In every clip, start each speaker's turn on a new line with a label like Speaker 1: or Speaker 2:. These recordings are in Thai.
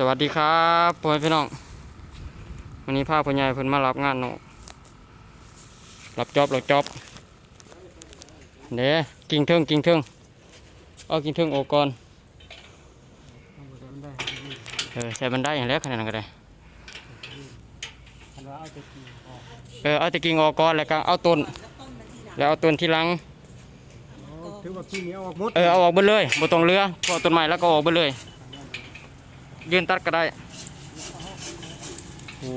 Speaker 1: สวัสดีครับพ่อแม่พี่น้องวันนี้พาพ่อใหญ่เพิ่นมารับงานเนาะรับจอบรับจอบเด้กิ่งเทิงกิ่งเทิงเอากิ่งเทิงโออกก่อนเออใส่บันไดอย่างแล้วขนาดนั้นก็ได้เออเอาแตะกิ่งออกก่อนแล้วก็เอาต้น แล้วเอาต้นที่หลัง
Speaker 2: ถือว่าขี้เหนียวออกหมด
Speaker 1: เออเอาออกเบดเลยบ่ต้องเรือเพราะต้นไม้แล้วก็ออกเบดเลย ยืนตัดก็ได้โอ้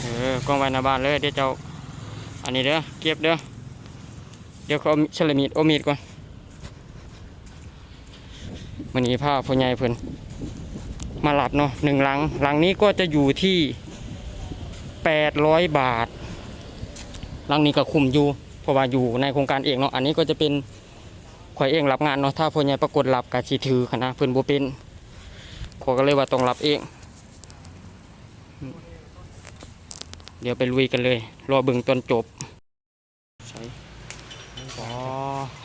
Speaker 1: เออกองไว้หน้าบ้านเลยเดี๋ยวเจ้าอันนี้เด้อเก็บเด้อเดี๋ยวเขาเฉลมีดเอมีดก่อนวันนี้พาพ่อใหญ่เพิ่นมาหลับเนาะหนึ่งหลังหลังนี้ก็จะอยู่ที่แปดร้อยบาทหลังนี้ก็คุมอยู่เพราะว่าอยู่ในโครงการเองเนาะอันนี้ก็จะเป็น ข่อยเองรับงานเนาะถ้าพ่อใหญ่ปรากฏรับกะสิถือคณะเพิ่นบ่เป็นขอยก็เลยว่าต้องรับเอง เดี๋ยวไปลุยกันเลย รอเบิ่งตอนจบใช่อ๋อ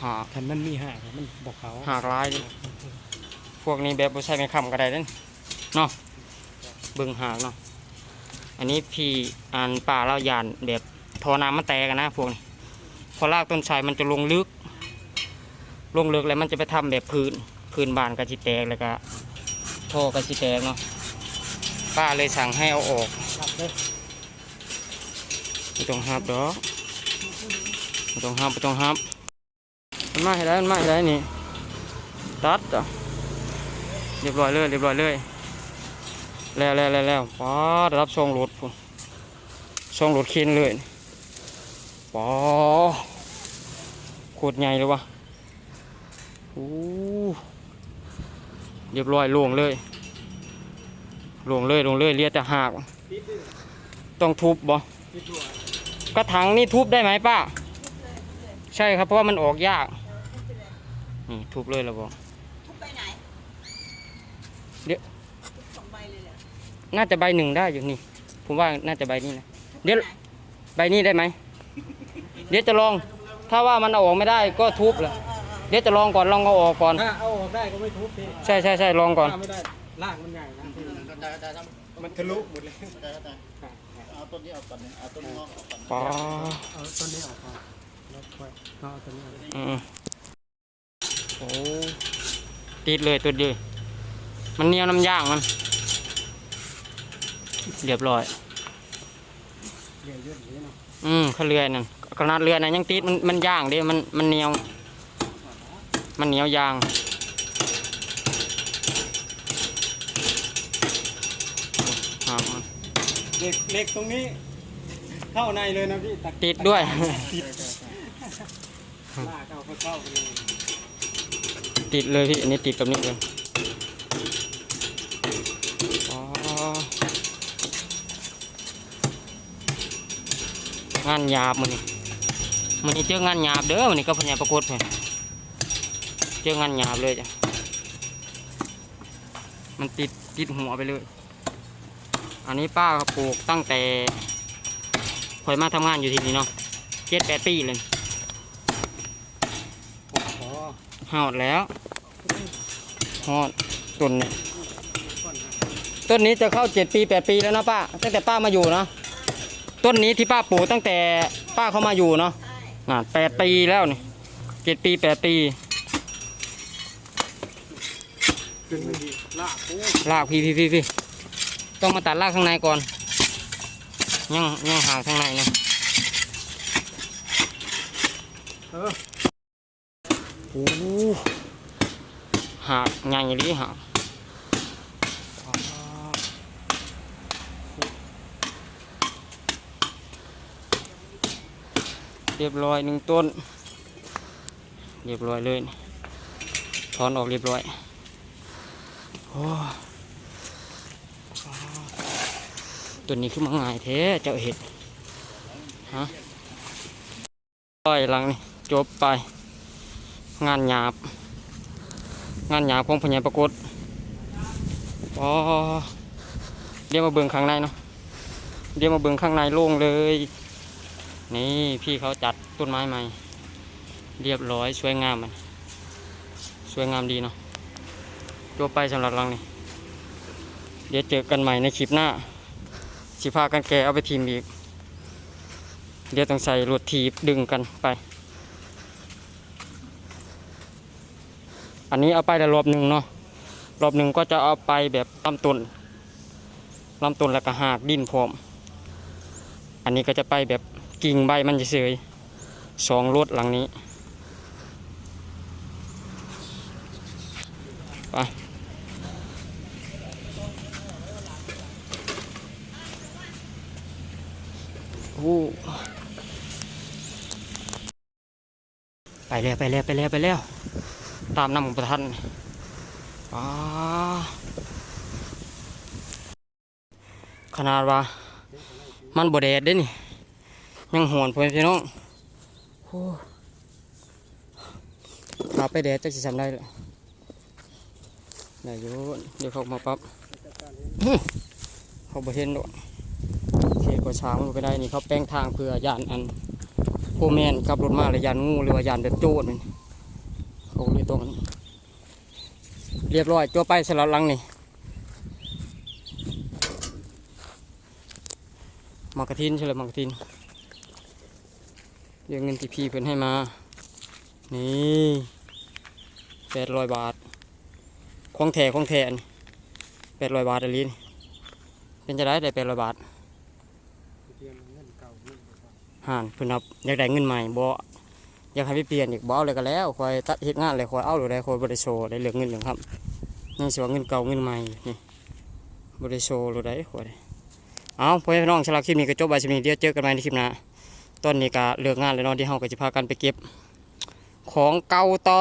Speaker 1: หาก
Speaker 2: คันมันมีหากมันบอกเขา
Speaker 1: หากหลายนี่พวกนี้แบบบ่ใช่ไม่คำก็ได้เด้นเนาะเบิ่งหากเนาะอันนี้พี่อ่านป่าเรายานแบบทอน้ำมันแตกอะนะพวกนี้พอรากต้นไทรมันจะลงลึก ลงลึกแล้วมันจะไปทำแบบพื้นพื้นบานกระชิแตกแล้วก็ท่อกระชิแตกเนาะป้าเลยสั่งให้เอาออก
Speaker 2: ครับเลย
Speaker 1: ไม่ต้องหับดอกไม่ต้องหับไม่ต้องหับมันมาให้ได้มันมาให้ได้นี่ตัดอะเรียบร้อยเลยเรียบร้อยเลยแล้วแล้วแล้วแล้วป้าได้รับช่องรถพุ่นช่องรถเข็นเลยป้าโคตรใหญ่เลยวะ โอ้เรียบร้อยโล่งเลยโล่งเลยโล่งเลยเรียกแต่หาก ต้องทุบบ่
Speaker 2: คิดดู
Speaker 1: กระถางนี่ทุบได้ไหมป้า ใช่ครับเพราะว่ามันออกยาก นี่ทุบเลยแล้วบอก
Speaker 3: ทุกไปไหน
Speaker 1: เดี๋ยว
Speaker 3: ทุกสองใบเลยเหรอ
Speaker 1: น่าจะใบหนึ่งได้อยู่นี่ ผมว่าน่าจะใบนี้นะ
Speaker 3: ทุก
Speaker 1: เดี๋ยว
Speaker 3: ไปไหน
Speaker 1: ใบนี้ได้ไหม เดี๋ยวจะลอง ถ้าว่ามันเอาออกไม่ได้ก็ทุบแหละ
Speaker 3: เออเออ
Speaker 1: เดี๋ยวจะลองก่อนลองเอาออกก่อน
Speaker 2: ถ้าเอาออกได้ก็ไม่ทุบพี่
Speaker 1: ใช่ใช่ใช่ลองก่อน
Speaker 2: ถ้าไม่ได้รากมันใหญ่นะพี่มันทะลุหมดเลย
Speaker 4: เอาต้นนี้ออกก่อนเนี่ยเอาต้นงอกออกก่อน
Speaker 1: ป๋อ
Speaker 2: เอาต้นนี้ออกก่อนแล้วค่อยเอาต้นนี้ออก
Speaker 1: อืมโอ้ติดเลยตัวเดียวมันเหนียวน้ำย่างมัน เรียบร้อย
Speaker 2: เดี๋ยวเยอะอย่างนี้เนาะ
Speaker 1: อืมเขาเรือยนั่นขนาดเรือนั่นยังติดมันมันย่างเด้มันมันเหนียว มันเหนียวยาง ครับ
Speaker 2: เหล็กเหล็กตรงนี้ เข้าในเลยนะพี่
Speaker 1: ติดด้วย
Speaker 2: ติดลากเอาเข้าเข้าไปเลย
Speaker 1: ติดเลยพี่ อันนี้ติดกับนี้เลยอ๋องานหยาบมันนี่มันนี่เจองานหยาบเด้อมันนี่ก็พญาปรากฏเลย เจองานหยาบเลยจ้ะ มันติดติดหัวไปเลย อันนี้ป้าปลูกตั้งแต่คอยมาทำงานอยู่ที่นี่เนาะเจ็ดแปดปีเลย
Speaker 2: โอ้โห
Speaker 1: อดแล้วหอดต้นเนี้
Speaker 2: ก้อนหา
Speaker 1: ต้นนี้จะเข้าเจ็ดปีแปดปีแล้วนะป้า ตั้งแต่ป้ามาอยู่เนาะต้นนี้ที่ป้าปลูกตั้งแต่ป้าเขามาอยู่เนาะ
Speaker 3: ใช่
Speaker 1: น่ะแปดปีแล้วนี่เจ็ดปีแปดปี
Speaker 2: ขึ้นไปดีลากโอ้
Speaker 1: รากพี่พี่พี่พี่ต้องมาตัดรากข้างในก่อนยังยังหางข้างในนะ
Speaker 2: เออ
Speaker 1: โอ้หากใหญ่เลยหากเรียบร้อยหนึ่งต้น เรียบร้อยเลย ถอนออกเรียบร้อย ตัวนี้คือมาง่ายแท้เจ้าเห็ดฮะร้อยหลังนี่จบไป งานหยาบ งานหยาบของพญาปรากฏอ๋อเดี๋ยวมาเบิ่งข้างในเนาะเดี๋ยวมาเบิ่งข้างในโล่งเลย นี่พี่เขาจัดต้นไม้ใหม่ เรียบร้อยสวยงามมันสวยงามดีเนาะ จบไปสำหรับหลังนี้ เดี๋ยวเจอกันใหม่ในคลิปหน้า สิพากันแกเอาไปทีมอีก เดี๋ยวต้องใส่รถทีบดึงกันไป อันนี้เอาไปแต่รอบหนึ่งเนาะ รอบหนึ่งก็จะเอาไปแบบลำต้นลำต้นแล้วก็หากดินพร้อม อันนี้ก็จะไปแบบกิ่งใบมันเฉยสองรถหลังนี้ ไป ไปแล้วไปแล้วไปแล้วไปแล้ว ตามน้ำของประทันว้าขนาดว่า มันบดแดดเด้นี่ ยังหวนเพื่อนพี่น้องโอ้ขาไปแดดจะสิทำได้เลยได้อยู่เดี๋ยวเขามาปั๊บเขาบ่เห็นหรอกเขตกว่าช้างมันก็ได้นี่เขาแป้งทางเพื่อยานอัน โฟแมนขับรถมาหรือยานงูหรือว่ายานแบบโจรนี่เขาเลยตรงนี้เรียบร้อยตัวไปสลับลังนี่มากกระทินใช่เลยหมากกระทินเดี๋ยวเงินที่พี่เพิ่นให้มา นี่แปดร้อยบาทของแท้ของแท้นี่แปดร้อยบาทอะลีนเป็นจะได้ได้แปดร้อยบาท ห่านเพิ่นนับอยากได้เงินใหม่บ่อยากให้ไปเปลี่ยนอีกบ่เอาเลยก็แล้วคอยตัดเฮ็ดงานเลยคอยเอาหรือได้คอยบ่ได้โชว์ได้เหลือเงินหนึ่งครับนี่สิว่าเงินเก่าเงินใหม่นี่บ่ได้โชว์หรือได้คอยเอาพ่อแม่พี่น้องสำหรับคลิปนี้ก็จบไปสิมีเดี๋ยวเจอกันใหม่ในคลิปหน้าตอนนี้ก็เลิกงานแล้วเนาะที่เฮาก็จะพากันไปเก็บ ของเก่าต่อ